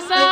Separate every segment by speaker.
Speaker 1: असा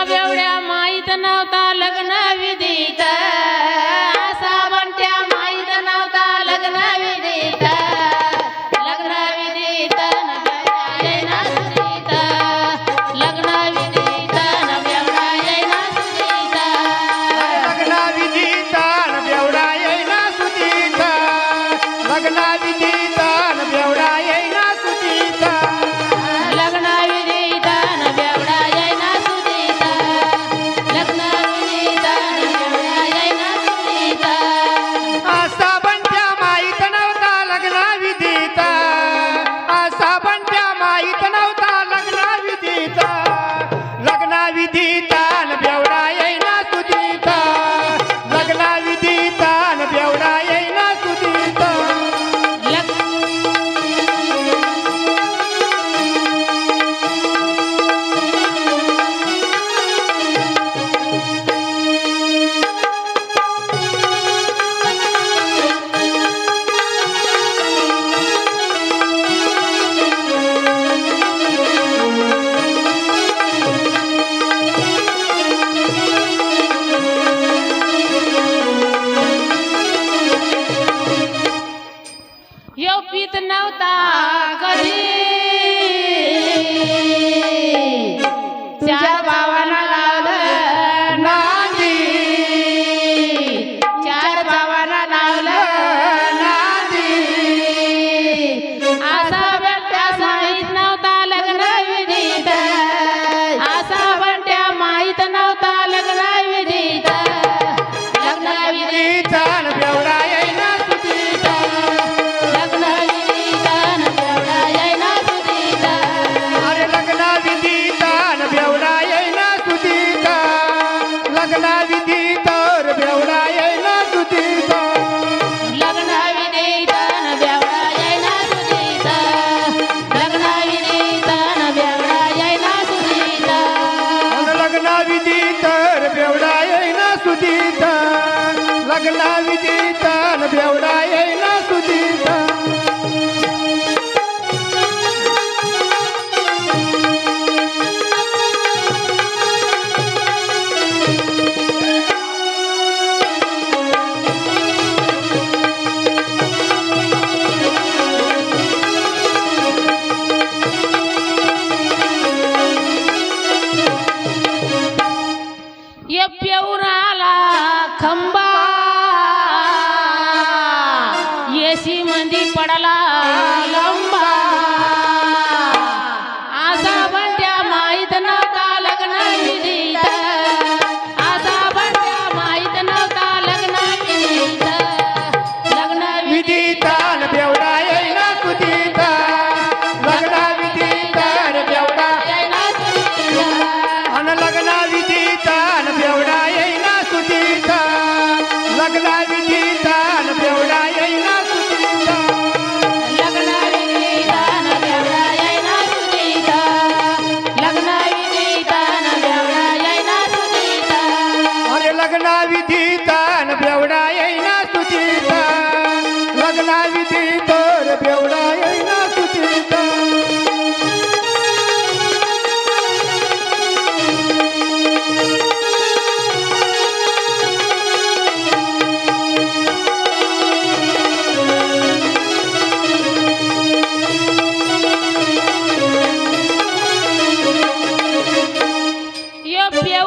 Speaker 1: पडला pie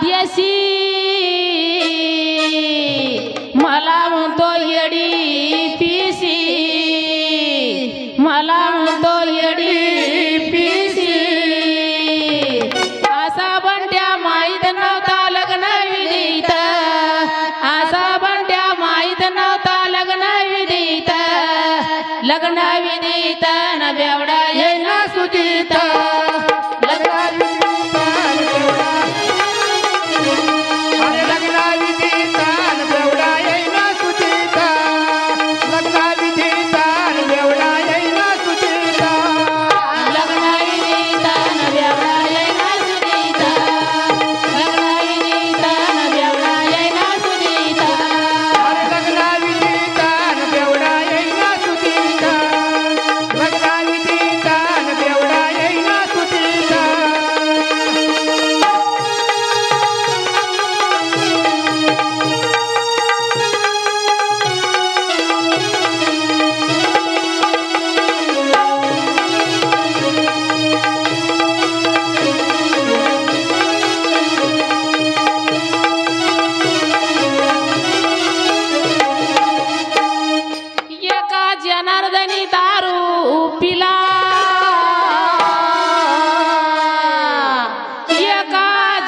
Speaker 1: Yes, he.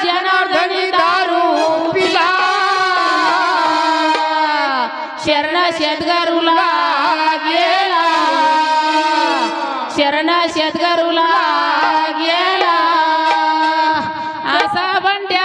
Speaker 1: जनार्दनी दारू पिला. शरण शेतगारूला गेला. शरण शेतगारूला गेला. असा बंड्या